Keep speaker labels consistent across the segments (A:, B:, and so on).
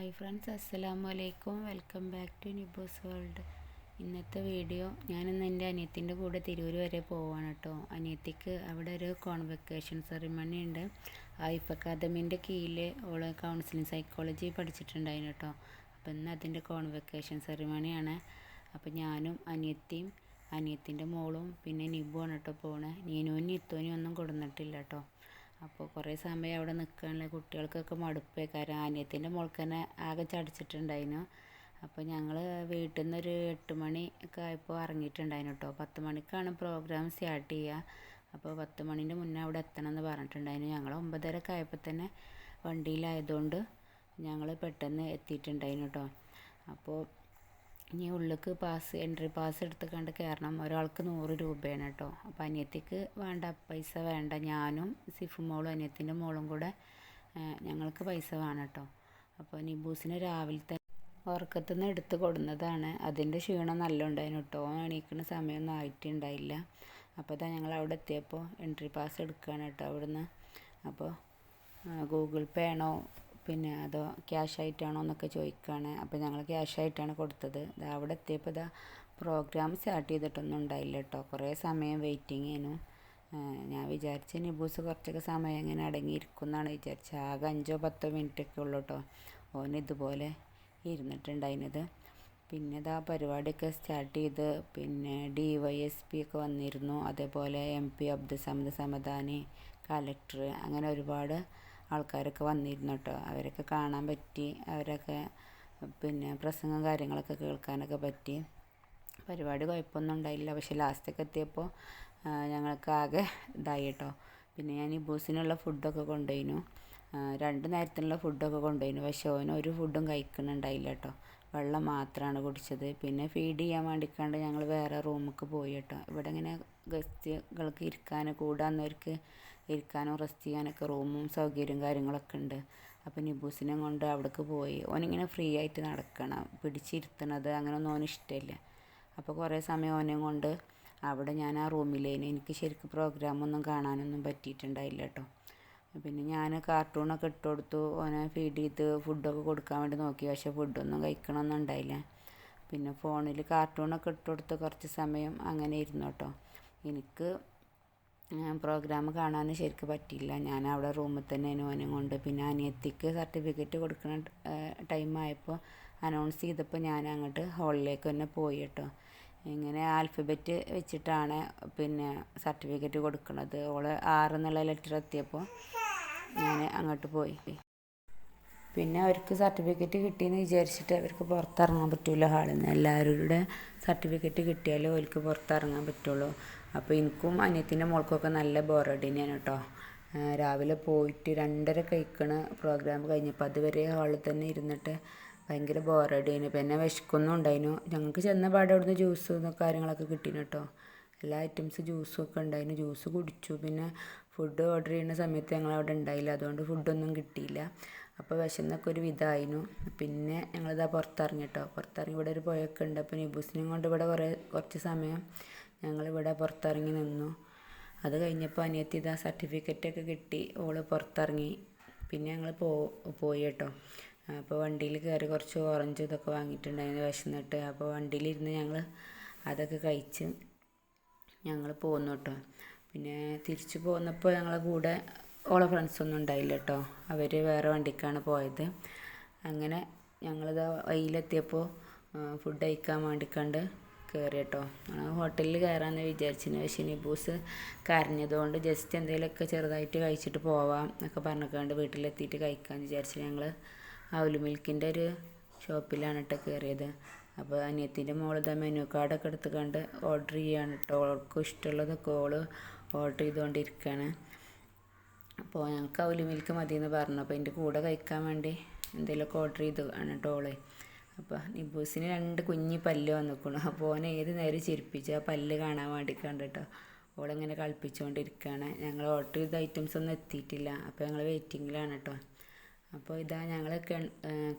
A: Hi friends അസ്സലാമു അലൈക്കും welcome back to Nibo's world ഇന്നത്തെ വീഡിയോ ഞാനിന്ന് എന്റെ അനിയത്തിന്റെ കൂടെ തിരൂർ വരെ പോവാണ് കേട്ടോ. അനിയത്തിക്ക് അവിടെ ഒരു കോൺവെക്കേഷൻ സെറിമണി ഉണ്ട്. ഐഫ് അക്കാദമീന്റെ കീഴിൽ ഓൾ കൗൺസിലിംഗ് സൈക്കോളജി പഠിച്ചിട്ടുണ്ടായിരുന്നു കേട്ടോ. അപ്പം ഇന്ന് അതിന്റെ കോൺവെക്കേഷൻ സെറിമണിയാണ് അപ്പം ഞാനും അനിയത്തിയും അനിയത്തിന്റെ മോളും പിന്നെ നിബുവാണ് കേട്ടോ പോണേ. നീനുവും നിത്തോനും ഒന്നും കൊടുന്നിട്ടില്ല കേട്ടോ. അപ്പോൾ കുറേ സമയം അവിടെ നിൽക്കാനുള്ള കുട്ടികൾക്കൊക്കെ മടുപ്പേക്കാരം. അനിയത്തിന്റെ മുകൾക്ക് തന്നെ ആകെ ചടിച്ചിട്ടുണ്ടായിരുന്നു അപ്പോൾ ഞങ്ങൾ വീട്ടിൽ നിന്ന് ഒരു എട്ട് മണി ഒക്കെ ആയപ്പോൾ ഇറങ്ങിയിട്ടുണ്ടായിരുന്നു കേട്ടോ പത്ത് മണിക്കാണ് പ്രോഗ്രാം സ്റ്റാർട്ട് ചെയ്യുക അപ്പോൾ പത്ത് മണിന്റെ മുന്നേ അവിടെ എത്തണം എന്ന് പറഞ്ഞിട്ടുണ്ടായിരുന്നു ഞങ്ങൾ ഒമ്പതരക്കെ ആയപ്പോൾ തന്നെ വണ്ടിയിലായതുകൊണ്ട് ഞങ്ങൾ പെട്ടെന്ന് എത്തിയിട്ടുണ്ടായിരുന്നു കേട്ടോ അപ്പോൾ ഇനി ഉള്ളിലേക്ക് പാസ് എൻട്രി പാസ് എടുത്ത് കണ്ട് കയറണം ഒരാൾക്ക് നൂറ് രൂപയാണ് കേട്ടോ. അപ്പോൾ അനിയത്തിക്ക് വേണ്ട പൈസ വേണ്ട. ഞാനും സിഫു മോളും അനിയത്തിന്റെ മോളും കൂടെ ഞങ്ങൾക്ക് പൈസ വേണം കേട്ടോ. അപ്പോൾ നിബൂസിന് രാവിലത്തെ ഉറക്കത്തു നിന്ന് എടുത്ത് കൊടുന്നതാണ്. അതിന്റെ ക്ഷീണം നല്ല ഉണ്ടായിരുന്നു കേട്ടോ. എണീക്കുന്ന സമയമൊന്നും ആയിട്ടുണ്ടായില്ല. അപ്പോൾ ഇതാ ഞങ്ങൾ അവിടെ എത്തിയപ്പോൾ എൻട്രി പാസ് എടുക്കുകയാണ് കേട്ടോ അവിടുന്ന്. അപ്പോൾ ഗൂഗിൾ പേ ആണോ പിന്നെ അതോ ക്യാഷ് ആയിട്ടാണോ എന്നൊക്കെ ചോദിക്കുകയാണ് അപ്പോൾ ഞങ്ങൾ ക്യാഷ് ആയിട്ടാണ് കൊടുത്തത്. ഇതാ അവിടെ എത്തിയപ്പോൾ ഇതാ പ്രോഗ്രാം സ്റ്റാർട്ട് ചെയ്തിട്ടൊന്നും ഉണ്ടായില്ല കേട്ടോ കുറേ സമയം വെയിറ്റിംഗ് ആയിരുന്നു ഞാൻ വിചാരിച്ച് നിബൂസ് കുറച്ചൊക്കെ സമയം ഇങ്ങനെ അടങ്ങിയിരിക്കും എന്നാണ് വിചാരിച്ചത് ആകെ അഞ്ചോ പത്തോ മിനിറ്റ് ഒക്കെ ഉള്ളൂ കേട്ടോ ഓൻ ഇതുപോലെ ഇരുന്നിട്ടുണ്ടായിരുന്നത് പിന്നെ ഇതാ പരിപാടിയൊക്കെ സ്റ്റാർട്ട് ചെയ്ത് പിന്നെ ഡി വൈ എസ് പി ഒക്കെ വന്നിരുന്നു. അതേപോലെ M P Abdussamad Samadani collector അങ്ങനെ ഒരുപാട് ആൾക്കാരൊക്കെ വന്നിരുന്നു കേട്ടോ. അവരൊക്കെ കാണാൻ പറ്റി. അവരൊക്കെ പിന്നെ പ്രസംഗം കാര്യങ്ങളൊക്കെ കേൾക്കാനൊക്കെ പറ്റി. പരിപാടി കുഴപ്പമൊന്നും ഉണ്ടായില്ല. പക്ഷെ ലാസ്റ്റൊക്കെ എത്തിയപ്പോൾ ഞങ്ങൾക്ക് ആകെ ഇതായി കേട്ടോ. പിന്നെ ഞാൻ ഈ ബൂസിനുള്ള ഫുഡൊക്കെ കൊണ്ടുപോയിനു. രണ്ട് നേരത്തിനുള്ള ഫുഡൊക്കെ കൊണ്ടുപോയിനു. പക്ഷെ ഓന് ഒരു ഫുഡും കഴിക്കുന്നുണ്ടായില്ല കേട്ടോ. വെള്ളം മാത്രമാണ് കുടിച്ചത്. പിന്നെ ഫീഡ് ചെയ്യാൻ വേണ്ടിക്കാണ്ട് ഞങ്ങൾ വേറെ റൂമിലേക്ക് പോയി കേട്ടോ. ഇവിടെ ഇങ്ങനെ ഗസ്റ്റുകൾക്ക് ഇരിക്കാൻ കൂടാന്നവർക്ക് ഇരിക്കാനും റെസ്റ്റ് ചെയ്യാനൊക്കെ റൂമും സൗകര്യവും കാര്യങ്ങളൊക്കെ ഉണ്ട്. അപ്പോൾ നിബൂസിനെ കൊണ്ട് അവിടേക്ക് പോയി. ഓനിങ്ങനെ ഫ്രീ ആയിട്ട് നടക്കണം. പിടിച്ചിരുത്തണത് അങ്ങനെയൊന്നും ഓന് ഇഷ്ടമില്ല. അപ്പോൾ കുറേ സമയം ഓനെ കൊണ്ട് അവിടെ ഞാൻ ആ റൂമിലേന് എനിക്ക് ശരിക്കും പ്രോഗ്രാമൊന്നും കാണാനൊന്നും പറ്റിയിട്ടുണ്ടായില്ല കേട്ടോ പിന്നെ ഞാൻ കാർട്ടൂണൊക്കെ ഇട്ട് കൊടുത്തു. ഓനെ ഫീഡ് ചെയ്ത് ഫുഡൊക്കെ കൊടുക്കാൻ വേണ്ടി നോക്കി. പക്ഷേ ഫുഡൊന്നും കഴിക്കണമൊന്നും ഉണ്ടായില്ല. പിന്നെ ഫോണിൽ കാർട്ടൂണൊക്കെ ഇട്ട് കൊടുത്ത് കുറച്ച് സമയം അങ്ങനെ ഇരുന്നു കേട്ടോ എനിക്ക് പ്രോഗ്രാം കാണാൻ ശരിക്ക് പറ്റിയില്ല. ഞാൻ അവിടെ റൂമിൽ തന്നെ ഓനെ കൊണ്ട്. പിന്നെ അനിയത്തിക്ക് സർട്ടിഫിക്കറ്റ് കൊടുക്കുന്ന ടൈമായപ്പോൾ അനൗൺസ് ചെയ്തപ്പോൾ ഞാൻ അങ്ങോട്ട് ഹോളിലേക്ക് തന്നെ പോയി കേട്ടോ. ഇങ്ങനെ ആൽഫബറ്റ് വെച്ചിട്ടാണ് പിന്നെ സർട്ടിഫിക്കറ്റ് കൊടുക്കുന്നത് ഓൾ ആറ് എന്നുള്ള ലെറ്റർ എത്തിയപ്പോൾ ഞാൻ അങ്ങോട്ട് പോയി. പിന്നെ അവർക്ക് സർട്ടിഫിക്കറ്റ് കിട്ടിയെന്ന് വിചാരിച്ചിട്ട് അവർക്ക് പുറത്തിറങ്ങാൻ പറ്റില്ല ഹാളിൽ നിന്ന് എല്ലാവരുടെ സർട്ടിഫിക്കറ്റ് കിട്ടിയാലേ അവർക്ക് പുറത്തിറങ്ങാൻ പറ്റുള്ളൂ. അപ്പോൾ എനിക്കും അനിയത്തിന്റെ മോൾക്കൊക്കെ നല്ല ബോറടി തന്നെയാണ് കേട്ടോ രാവിലെ പോയിട്ട് രണ്ടര കഴിക്കണ പ്രോഗ്രാം കഴിഞ്ഞപ്പോൾ അതുവരെ ഹാളിൽ തന്നെ ഇരുന്നിട്ട് ഭയങ്കര ബോറടിയാണ് പിന്നെ വിശക്കൊന്നും ഉണ്ടായിരുന്നു ഞങ്ങൾക്ക് ചെന്ന പാടെ അവിടുന്ന് ജ്യൂസും കാര്യങ്ങളൊക്കെ കിട്ടീന് കേട്ടോ. എല്ലാ ഐറ്റംസ് ജ്യൂസും ഒക്കെ ഉണ്ടായിരുന്നു ജ്യൂസ് കുടിച്ചു. പിന്നെ ഫുഡ് ഓർഡർ ചെയ്യുന്ന സമയത്ത് ഞങ്ങൾ അവിടെ ഉണ്ടായില്ല. അതുകൊണ്ട് ഫുഡൊന്നും കിട്ടിയില്ല. അപ്പോൾ വിശന്നൊക്കെ ഒരു വിധമായിരുന്നു പിന്നെ ഞങ്ങളിതാ പുറത്തിറങ്ങി കേട്ടോ. പുറത്തിറങ്ങി ഇവിടെ ഒരു പുഴയൊക്കെ ഉണ്ട്. അപ്പോൾ നിബൂസിനെയും കൊണ്ട് ഇവിടെ കുറേ കുറച്ച് സമയം ഞങ്ങളിവിടെ പുറത്തിറങ്ങി നിന്നു. അത് കഴിഞ്ഞപ്പോൾ അനിയത്തി ഇതാ സർട്ടിഫിക്കറ്റൊക്കെ കിട്ടി. ഓൾ പുറത്തിറങ്ങി. പിന്നെ ഞങ്ങൾ പോ പോയി കേട്ടോ. അപ്പോൾ വണ്ടിയിൽ കയറി കുറച്ച് ഓറഞ്ച് ഇതൊക്കെ വാങ്ങിയിട്ടുണ്ടായിരുന്നു വിശന്നിട്ട്. അപ്പോൾ വണ്ടിയിലിരുന്ന് ഞങ്ങൾ അതൊക്കെ കഴിച്ച് ഞങ്ങൾ പോന്നു കേട്ടോ. പിന്നെ തിരിച്ചു പോന്നപ്പോൾ ഞങ്ങളെ കൂടെ ഓളെ ഫ്രണ്ട്സൊന്നും ഉണ്ടായില്ല കേട്ടോ. അവർ വേറെ വണ്ടിക്കാണ് പോയത്. അങ്ങനെ ഞങ്ങളിത് വഴിയിലെത്തിയപ്പോൾ ഫുഡ് കഴിക്കാൻ വേണ്ടിക്കണ്ട് കയറി കേട്ടോ ഹോട്ടലിൽ കയറാമെന്ന് വിചാരിച്ചിന്. പക്ഷേ നിബൂസ് കരഞ്ഞതുകൊണ്ട് ജസ്റ്റ് എന്തെങ്കിലുമൊക്കെ ചെറുതായിട്ട് കഴിച്ചിട്ട് പോവാം എന്നൊക്കെ പറഞ്ഞിട്ട് വീട്ടിലെത്തിയിട്ട് കഴിക്കാമെന്ന് വിചാരിച്ചു ഞങ്ങൾ അവൽ മിൽക്കിന്റെ ഒരു ഷോപ്പിലാണ് കേട്ടോ കയറിയത് അപ്പോൾ അനിയത്തിന്റെ മോളിതാ മെനു കാർഡൊക്കെ എടുത്തുകൊണ്ട് ഓർഡർ ചെയ്യാണ് കേട്ടോ ഓൾക്ക് ഇഷ്ടമുള്ളതൊക്കെ ഓൾ ഓർഡർ ചെയ്തുകൊണ്ടിരിക്കുകയാണ് അപ്പോൾ ഞങ്ങൾക്ക് അവൽ മിൽക്ക് മതി എന്ന് പറഞ്ഞു. അപ്പോൾ എന്റെ കൂടെ കഴിക്കാൻ വേണ്ടി എന്തെങ്കിലുമൊക്കെ ഓർഡർ ചെയ്തു ആണ് കേട്ടോ ഓളെ. അപ്പോൾ നിബൂസിന് രണ്ട് കുഞ്ഞി പല്ല് വന്നിക്കണു. അപ്പോൾ ഓനെ ഏത് നേരം ചിരിപ്പിച്ച്? ആ പല്ല് കാണാൻ വേണ്ടി കണ്ടിട്ടോ ഓളിങ്ങനെ കളിപ്പിച്ചുകൊണ്ടിരിക്കുകയാണ് ഞങ്ങൾ ഓർഡർ ചെയ്ത ഐറ്റംസ് ഒന്നും എത്തിയിട്ടില്ല. അപ്പോൾ ഞങ്ങൾ വെയിറ്റിങ്ങിലാണ് കേട്ടോ അപ്പോൾ ഇതാ ഞങ്ങൾ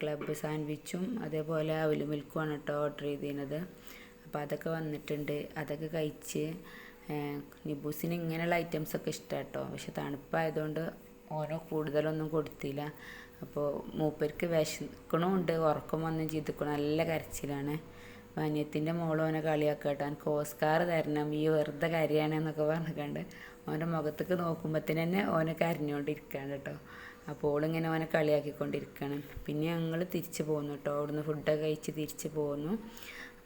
A: ക്ലബ്ബ് സാൻഡ്വിച്ചും അതേപോലെ അവൽ മിൽക്കുമാണ് കേട്ടോ ഓർഡർ ചെയ്തിരുന്നത്. അപ്പോൾ അതൊക്കെ വന്നിട്ടുണ്ട്. അതൊക്കെ കഴിച്ച് നിബൂസിന് ഇങ്ങനെയുള്ള ഐറ്റംസ് ഒക്കെ ഇഷ്ടമാണ് കേട്ടോ പക്ഷെ തണുപ്പായതുകൊണ്ട് ഓനോ കൂടുതലൊന്നും കൊടുത്തില്ല. അപ്പോൾ മൂപ്പർക്ക് വിശക്കണമുണ്ട് ഉറക്കം വന്നും ചെയ്തിക്കണം നല്ല കരച്ചിലാണ്. അപ്പോൾ അനിയത്തിന്റെ മോൾ ഓനെ കളിയാക്കുക കേട്ടോ. എനിക്ക് ഓസ്കാർ തരണം ഈ വെറുതെ കരയാണെന്നൊക്കെ പറഞ്ഞിട്ടുണ്ട് ഓന്റെ മുഖത്തേക്ക് നോക്കുമ്പോഴത്തേന് തന്നെ ഓനെ കരഞ്ഞുകൊണ്ടിരിക്കുകയാണ് കേട്ടോ. അപ്പോൾ ഓളിങ്ങനെ ഓനെ കളിയാക്കിക്കൊണ്ടിരിക്കുകയാണ് പിന്നെ ഞങ്ങൾ തിരിച്ചു പോന്നു കേട്ടോ. അവിടുന്ന് ഫുഡൊക്കെ കഴിച്ച് തിരിച്ചു പോന്നു.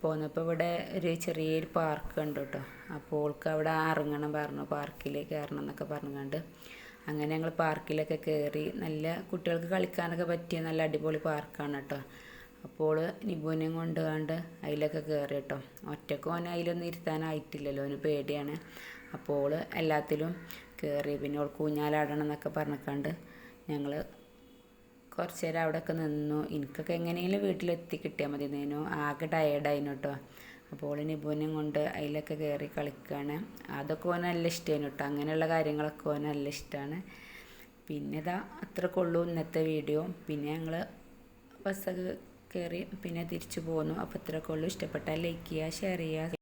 A: പോന്നപ്പോൾ ഇവിടെ ഒരു ചെറിയൊരു പാർക്ക് ഉണ്ട് കേട്ടോ. അപ്പോൾ ഓൾക്ക് അവിടെ ഇറങ്ങണം പറഞ്ഞു പാർക്കിൽ കയറണം എന്നൊക്കെ പറഞ്ഞുകൊണ്ട് അങ്ങനെ ഞങ്ങൾ പാർക്കിലൊക്കെ കയറി നല്ല കുട്ടികൾക്ക് കളിക്കാനൊക്കെ പറ്റിയ നല്ല അടിപൊളി പാർക്കാണ് കേട്ടോ. അപ്പോൾ നിബുവിനെയും കൊണ്ടുകൊണ്ട് അതിലൊക്കെ കയറി കേട്ടോ. ഒറ്റയ്ക്ക് ഓനെ അതിലൊന്നും ഇരുത്താനായിട്ടില്ലല്ലോ ഓന് പേടിയാണ്. അപ്പോൾ എല്ലാത്തിലും കയറി പിന്നെ ഓൾക്ക് കൂഞ്ഞാലാടണം എന്നൊക്കെ പറഞ്ഞിട്ടുണ്ട് ഞങ്ങൾ കുറച്ച് നേരം അവിടെയൊക്കെ നിന്നു. എനിക്കൊക്കെ എങ്ങനെയെങ്കിലും വീട്ടിലെത്തി കിട്ടിയാൽ മതി നേനു ആകെ ടയേർഡായിരുന്നു കേട്ടോ. അപ്പോൾ ഇനി നിബുവിനെയും കൊണ്ട് അതിലൊക്കെ കയറി കളിക്കുകയാണ് അതൊക്കെ ഓന് നല്ല ഇഷ്ടമാണ് കേട്ടോ അങ്ങനെയുള്ള കാര്യങ്ങളൊക്കെ ഓന് നല്ല ഇഷ്ടമാണ് പിന്നെ ഇതാ അത്രയൊക്കെ ഉള്ളൂ ഇന്നത്തെ വീഡിയോ. പിന്നെ ഞങ്ങൾ ബസ്സൊക്കെ കയറി പിന്നെ തിരിച്ചു പോന്നു. അപ്പോൾ ഇത്രയൊക്കെ ഉള്ളൂ. ഇഷ്ടപ്പെട്ടാൽ ലൈക്ക് ചെയ്യുക ഷെയർ ചെയ്യുക